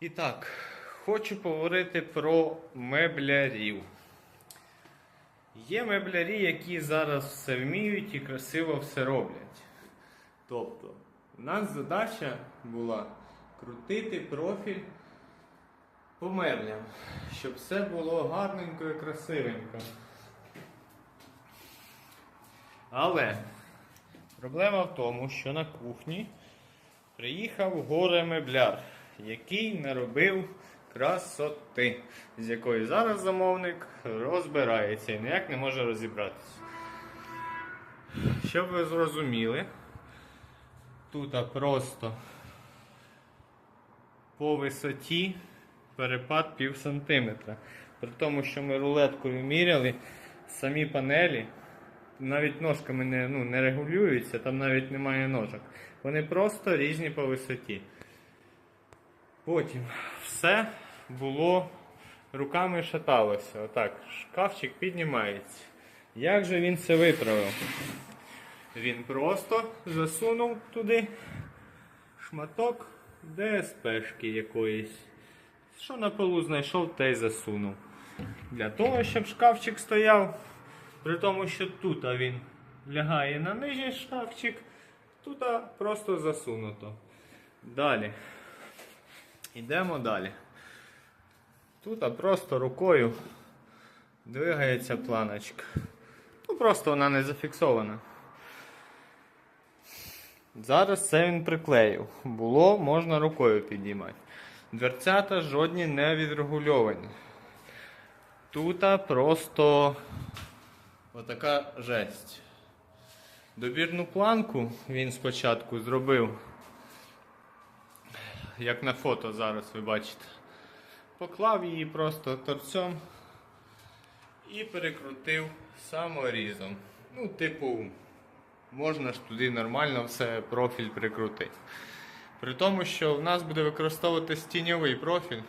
І так, хочу поговорити про меблярів. Є меблярі, які зараз все вміють і красиво все роблять. Тобто, у нас задача була крутити профіль по меблям, щоб все було гарненько і красивенько. Але проблема в тому, що на кухні приїхав горе мебляр, який наробив красоти, з якої зараз замовник розбирається і ніяк не може розібратися. Щоб ви зрозуміли, тут просто по висоті перепад пів сантиметра. При тому, що ми рулеткою міряли, самі панелі навіть ножками не, ну, не регулюються, там навіть немає ножок. Вони просто різні по висоті. Потім все було руками шаталося. Отак, шкафчик піднімається. Як же він це виправив? Він просто засунув туди шматок ДСПшки якоїсь. Що на полу знайшов, те й засунув. Для того, щоб шкафчик стояв, при тому, що тут він лягає на нижній шкафчик, тут просто засунуто. Далі. Йдемо далі. Тут просто рукою двигається планочка. Ну просто вона не зафіксована. Зараз це він приклеїв. Було, можна рукою підіймати. Дверцята жодні не відрегульовані. Тут просто отака жесть. Добірну планку він спочатку зробив, як на фото зараз ви бачите. Поклав її просто торцем і перекрутив саморізом. Ну, типу, можна ж туди нормально все профіль прикрутити. При тому, що в нас буде використовуватись тіньовий профіль,